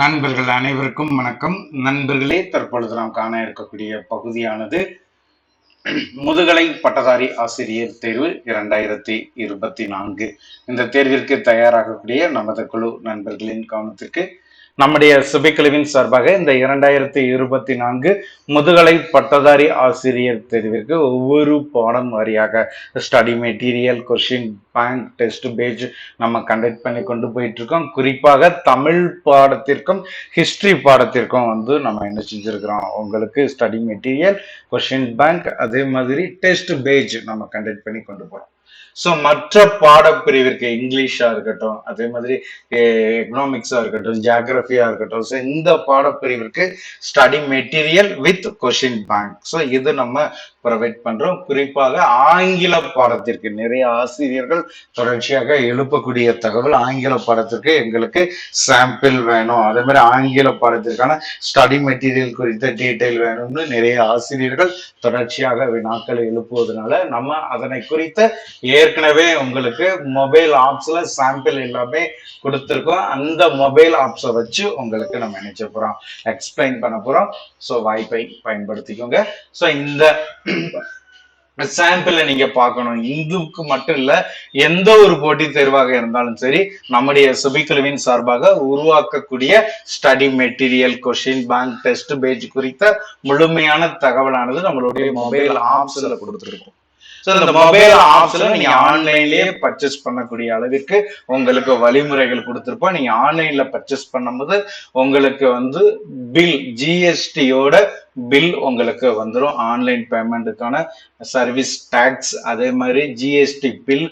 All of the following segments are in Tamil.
நண்பர்கள் அனைவருக்கும் வணக்கம். நண்பர்களே தற்பொழுது நாம் காண இருக்கக்கூடிய பகுதியானது முதுகலை பட்டதாரி ஆசிரியர் தேர்வு இரண்டாயிரத்தி இருபத்தி நான்கு. இந்த தேர்விற்கு தயாராகக்கூடிய நமது குழு நண்பர்களின் கவனத்திற்கு நம்முடைய சுபைக்குழுவின் சார்பாக இந்த இரண்டாயிரத்தி இருபத்தி நான்கு முதுகலை பட்டதாரி ஆசிரியர் தெரிவிற்கு ஒவ்வொரு பாடம் வாரியாக study material question bank test page நம்ம கண்டக்ட் பண்ணி கொண்டு போயிட்டு இருக்கோம் குறிப்பாக தமிழ் பாடத்திற்கும் ஹிஸ்டரி பாடத்திற்கும் வந்து நம்ம என்ன செஞ்சிருக்கிறோம்? உங்களுக்கு ஸ்டடி மெட்டீரியல் கொஷின் பேங்க் அதே மாதிரி டெஸ்ட் பேஜ் நம்ம கண்டக்ட் பண்ணி கொண்டு போகிறோம் ஸோ மற்ற பாடப்பிரிவிற்கு இங்கிலீஷா இருக்கட்டும் அதே மாதிரி எக்கனாமிக்ஸா இருக்கட்டும் ஜியாகிரபியா இருக்கட்டும் ஸோ இந்த பாடப்பிரிவிற்கு study material with question bank so இது நம்ம ப்ரொவைட் பண்றோம். குறிப்பாக ஆங்கில பாடத்திற்கு நிறைய ஆசிரியர்கள் தொடர்ச்சியாக எழுப்பக்கூடிய தகவல் ஆங்கில பாடத்திற்கு எங்களுக்கு சாம்பிள் வேணும். அதே மாதிரி ஆங்கில பாடத்திற்கான ஸ்டடி மெட்டீரியல் குறித்த டீட்டெயில் வேணும்னு நிறைய ஆசிரியர்கள் தொடர்ச்சியாக வினாக்களை எழுப்புவதனால நம்ம அதனை குறித்த ஏற்கனவே உங்களுக்கு மொபைல் ஆப்ஸ்ல சாம்பிள் எல்லாமே கொடுத்துருக்கோம். அந்த மொபைல் ஆப்ஸை வச்சு உங்களுக்கு நம்ம நினைச்ச போறோம். எக்ஸ்பிளைன் பண்ண போறோம். ஸோ வாய்ப்பை பயன்படுத்திக்கோங்க. ஸோ இந்த சாம்பிளை நீங்க பார்க்கணும். இந்துக்கு மட்டும் இல்ல எந்த ஒரு போட்டி தேர்வாக இருந்தாலும் சரி நம்முடைய சுபிக்குழுவின் சார்பாக உருவாக்கக்கூடிய study material question bank test page குறித்த முழுமையான தகவலானது நம்மளுடைய மொபைல் ஆப்ஸ்ல கொடுத்துருக்கோம். ஸோ இந்த மொபைல் ஆப்ஸ்ல நீங்க ஆன்லைன்லயே பர்ச்சேஸ் பண்ணக்கூடிய அளவிற்கு உங்களுக்கு வழிமுறைகள் கொடுத்துருப்போம். நீங்க ஆன்லைன்ல பர்ச்சேஸ் பண்ணும்போது உங்களுக்கு வந்து பில் ஜிஎஸ்டியோட பில் உங்களுக்கு வந்துடும் ஆன்லைன் பேமெண்ட்டுக்கான சர்வீஸ் டேக்ஸ் அதே மாதிரி ஜிஎஸ்டி பில்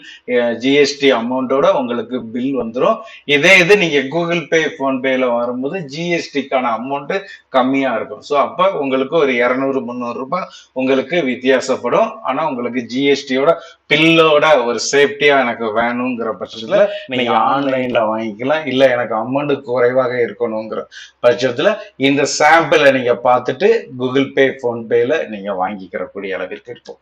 ஜிஎஸ்டி அமௌண்ட்டோட உங்களுக்கு பில் வந்துடும் இதே இது நீங்க கூகுள் பே ஃபோன்பேல வரும்போது ஜிஎஸ்டிக்கான அமௌண்ட் கம்மியா இருக்கும். ஸோ அப்போ உங்களுக்கு ஒரு இரநூறு முந்நூறு ரூபாய் உங்களுக்கு வித்தியாசப்படும். ஆனா உங்களுக்கு ஜிஎஸ்டியோட பில்லோட ஒரு சேஃப்டியா எனக்கு வேணுங்கிற பட்சத்துல நீங்க ஆன்லைன்ல வாங்கிக்கலாம். இல்ல எனக்கு அமௌண்ட் குறைவாக இருக்கணுங்கிற பட்சத்துல இந்த சாம்பிளை நீங்க பார்த்துட்டு கூகுள் பே ஃபோன்பேல நீங்க வாங்கிக்கிறக்கூடிய அளவிற்கு இருக்கும்.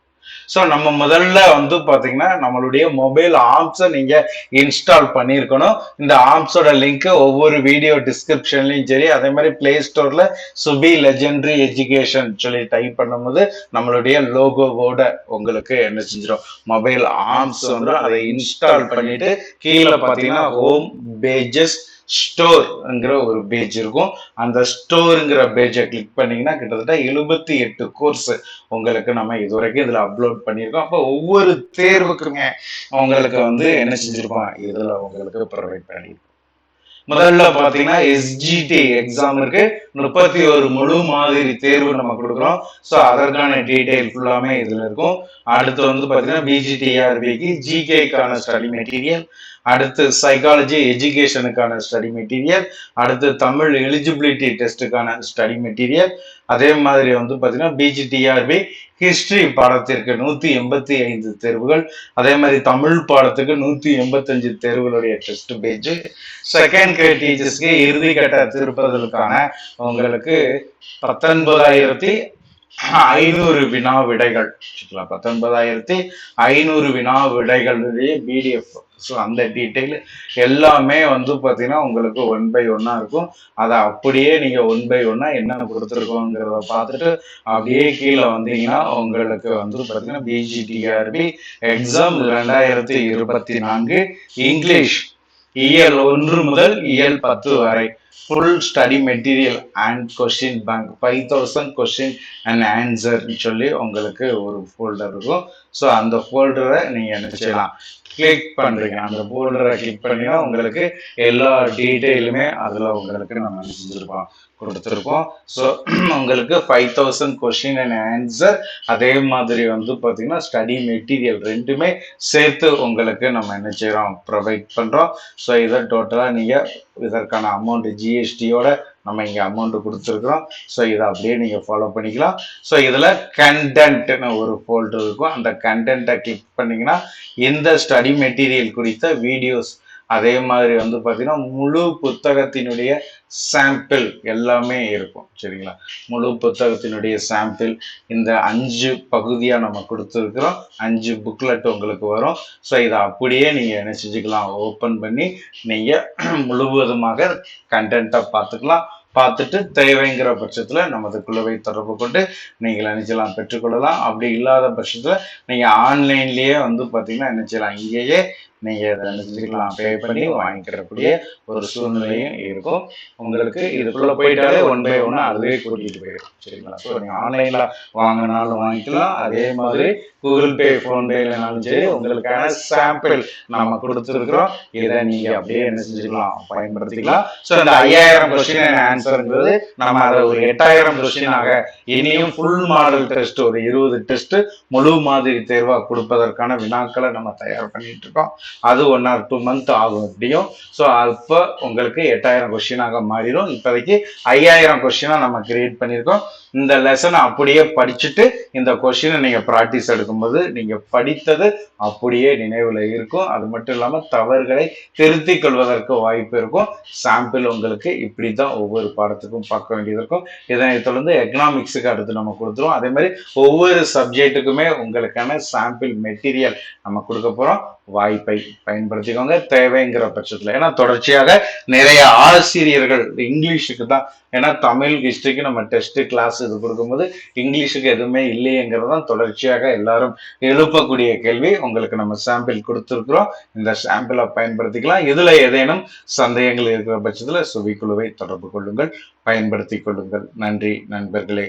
ஸோ நம்ம முதல்ல வந்து பாத்தீங்கன்னா நம்மளுடைய மொபைல் ஆப்ஸை நீங்க இன்ஸ்டால் பண்ணியிருக்கணும். இந்த ஆப்ஸோட லிங்க் ஒவ்வொரு வீடியோ டிஸ்கிரிப்ஷன்லயும் சரி அதே மாதிரி பிளே ஸ்டோர்ல சுபி லெஜெண்டரி எஜுகேஷன் சொல்லி டைப் பண்ணும்போது நம்மளுடைய லோகோவோட உங்களுக்கு என்ன செஞ்சிடும் மொபைல் ஆப்ஸ் வந்து அதை இன்ஸ்டால் பண்ணிட்டு கீழே பாத்தீங்கன்னா ஹோம் பேஜஸ் ஸ்டோர்ங்கிற ஒரு பேஜ் இருக்கும். அந்த ஸ்டோருங்கிற பேஜை கிளிக் பண்ணீங்கன்னா கிட்டத்தட்ட எழுபத்தி எட்டு கோர்ஸ் உங்களுக்கு நம்ம இதுவரைக்கும் இதுல அப்லோட் பண்ணியிருக்கோம். அப்போ ஒவ்வொரு தேர்வுக்குமே உங்களுக்கு வந்து என்ன செஞ்சிருப்போம் இதுல உங்களுக்கு ப்ரொவைட் பண்ணியிருக்கோம் முதல்ல பாத்தீங்கன்னா எஸ்ஜிடி எக்ஸாம் இருக்கு. முப்பத்தி ஒரு முழு மாதிரி தேர்வு நம்ம கொடுக்குறோம். ஸோ அதற்கான டீடைல் ஃபுல்லாமே இதுல இருக்கும். அடுத்து வந்து பாத்தீங்கன்னா பிஜிடிஆர்பிக்கு ஜிகேக்கான ஸ்டடி மெட்டீரியல் அடுத்து சைக்காலஜி எஜுகேஷனுக்கான ஸ்டடி மெட்டீரியல் அடுத்து தமிழ் எலிஜிபிலிட்டி டெஸ்ட்டுக்கான ஸ்டடி மெட்டீரியல் அதே மாதிரி வந்து பார்த்தீங்கன்னா பிஜிடிஆர்பி ஹிஸ்ட்ரி பாடத்திற்கு நூற்றி எண்பத்தி ஐந்து தேர்வுகள். அதே மாதிரி தமிழ் பாடத்துக்கு நூற்றி எண்பத்தஞ்சு தேர்வுகளுடைய டெஸ்ட் பேஜ் செகண்ட் கிரேட் டீச்சர்ஸ்க்கு இறுதி திருப்பதற்கான உங்களுக்கு பத்தொன்பதாயிரத்தி ஐநூறு வினா விடைகள். பத்தொன்பதாயிரத்தி ஐநூறு வினா விடைகளுடைய பிடிஎஃப் ஸோ அந்த டீட்டெயில் எல்லாமே வந்து பார்த்தீங்கன்னா உங்களுக்கு ஒன் பை ஒன்னா இருக்கும். அதை அப்படியே நீங்க ஒன் பை ஒன்னா என்னென்ன கொடுத்துருக்கோங்கிறத பார்த்துட்டு அப்படியே கீழே வந்தீங்கன்னா உங்களுக்கு வந்து பார்த்தீங்கன்னா பிஜிடிஆர்பி எக்ஸாம் ரெண்டாயிரத்தி இருபத்தி நான்கு இங்கிலீஷ் இயல் ஒன்று முதல் இயல் பத்து வரை. Full study material and question bank five thousand question and ஆன்சர்னு சொல்லி உங்களுக்கு ஒரு ஃபோல்டர் இருக்கும். ஸோ அந்த ஃபோல்டரை நீங்கள் என்ன செய்யலாம் கிளிக் பண்ணுறீங்க அந்த ஃபோல்டரை கிளிக் பண்ணினா உங்களுக்கு எல்லா டீட்டெயிலுமே அதில் உங்களுக்கு நம்ம செஞ்சுருப்போம் கொடுத்துருக்கோம். ஸோ உங்களுக்கு five thousand question and answer அதே மாதிரி வந்து பார்த்தீங்கன்னா ஸ்டடி மெட்டீரியல் ரெண்டுமே சேர்த்து உங்களுக்கு நம்ம என்ன செய்கிறோம் ப்ரொவைட் பண்ணுறோம் ஸோ இதை டோட்டலாக நீங்கள் இதற்கான அமௌண்ட்டு ஜிஎஸ்டியோட நம்ம இங்கே அமௌண்ட்டு கொடுத்துருக்குறோம். ஸோ இதை அப்படியே நீங்கள் ஃபாலோ பண்ணிக்கலாம். ஸோ இதில் கண்டென்ட்னு ஒரு ஃபோல்டர் இருக்கும். அந்த கண்டென்ட்டை கிளிக் பண்ணிங்கன்னா இந்த ஸ்டடி மெட்டீரியல் குறித்த வீடியோஸ் அதே மாதிரி வந்து பார்த்தீங்கன்னா முழு புத்தகத்தினுடைய சாம்பிள் எல்லாமே இருக்கும் சரிங்களா? முழு புத்தகத்தினுடைய சாம்பிள் இந்த அஞ்சு பகுதியாக நம்ம கொடுத்துருக்குறோம். அஞ்சு புக்லெட் உங்களுக்கு வரும். ஸோ இதை அப்படியே நீங்கள் என்ன செஞ்சுக்கலாம்? ஓப்பன் பண்ணி நீங்கள் முழுவதுமாக கண்டென்ட்டாக பார்த்துக்கலாம். பார்த்துட்டு தேவைங்கிற பட்சத்தில் நமது குழுவை தொடர்பு கொண்டு நீங்கள் நினைச்சலாம் பெற்றுக்கொள்ளலாம். அப்படி இல்லாத பட்சத்தில் நீங்கள் ஆன்லைன்லேயே வந்து பார்த்திங்கன்னா என்ன செய்யலாம்? இங்கேயே நீங்க இதை நினைச்சுக்கலாம். பே பண்ணி வாங்கிக்கிறக்கூடிய ஒரு சூழ்நிலையும் இருக்கும். உங்களுக்கு இதுக்குள்ள போயிட்டாலே ஒன் பை ஒன் அதுவே கூட்டிட்டு போயிடும். சரிங்களா? ஸோ நீங்க ஆன்லைன்ல வாங்கினாலும் வாங்கிக்கலாம். அதே மாதிரி கூகுள் பே ஃபோன்பேலனாலும் சரி உங்களுக்கான சாம்பிள் நம்ம கொடுத்துருக்குறோம். இதை நீங்க அப்படியே என்ன செஞ்சுக்கலாம் பயன்படுத்திக்கலாம். ஸோ இந்த ஐயாயிரம் கொஸ்டின் ஆன்சர்ங்கிறது நம்ம அதை ஒரு எட்டாயிரம் கொஸ்டினாக இனியும் ஃபுல் மாடல் டெஸ்ட் ஒரு இருபது டெஸ்ட் முழு மாதிரி தேர்வா கொடுப்பதற்கான வினாக்களை நம்ம தயார் பண்ணிட்டு இருக்கோம். அது ஒன் ஆர் டூ மந்த் ஆகும் எப்படியும் ஸோ அப்போ உங்களுக்கு எட்டாயிரம் கொஸ்டினாக மாறிடும். இப்போதைக்கு ஐயாயிரம் கொஸ்டினாக நம்ம கிரியேட் பண்ணியிருக்கோம். இந்த லெசனை அப்படியே படிச்சுட்டு இந்த கொஸ்டினை நீங்கள் ப்ராக்டிஸ் எடுக்கும்போது நீங்கள் படித்தது அப்படியே நினைவில் இருக்கும். அது மட்டும் இல்லாமல் தவறுகளை திருத்திக் கொள்வதற்கு வாய்ப்பு இருக்கும். சாம்பிள் உங்களுக்கு இப்படி தான் ஒவ்வொரு பாடத்துக்கும் பார்க்க வேண்டியது இருக்கும். இதனை தொடர்ந்து எக்கனாமிக்ஸுக்கு அடுத்து நம்ம கொடுத்துருவோம். அதே மாதிரி ஒவ்வொரு சப்ஜெக்ட்டுக்குமே உங்களுக்கான சாம்பிள் மெட்டீரியல் நம்ம கொடுக்க போகிறோம் வாய்ப்பை பயன்படுத்திக்கோங்க. தேவைங்கிற பட்சத்தில். ஏன்னா தொடர்ச்சியாக நிறைய ஆசிரியர்கள் இங்கிலீஷுக்கு தான். ஏன்னா தமிழ் ஹிஸ்ட்ரிக்கு நம்ம டெஸ்ட்டு கிளாஸ் இது கொடுக்கும்போது இங்கிலீஷுக்கு எதுவுமே இல்லையங்கிறது தான் தொடர்ச்சியாக எல்லாரும் எழுப்பக்கூடிய கேள்வி. உங்களுக்கு நம்ம சாம்பிள் கொடுத்துருக்குறோம். இந்த சாம்பிளை பயன்படுத்திக்கலாம். இதில் ஏதேனும் சந்தேகங்கள் இருக்கிற பட்சத்தில் சுவிக்குழுவை தொடர்பு கொள்ளுங்கள். பயன்படுத்தி கொள்ளுங்கள். நன்றி நண்பர்களே.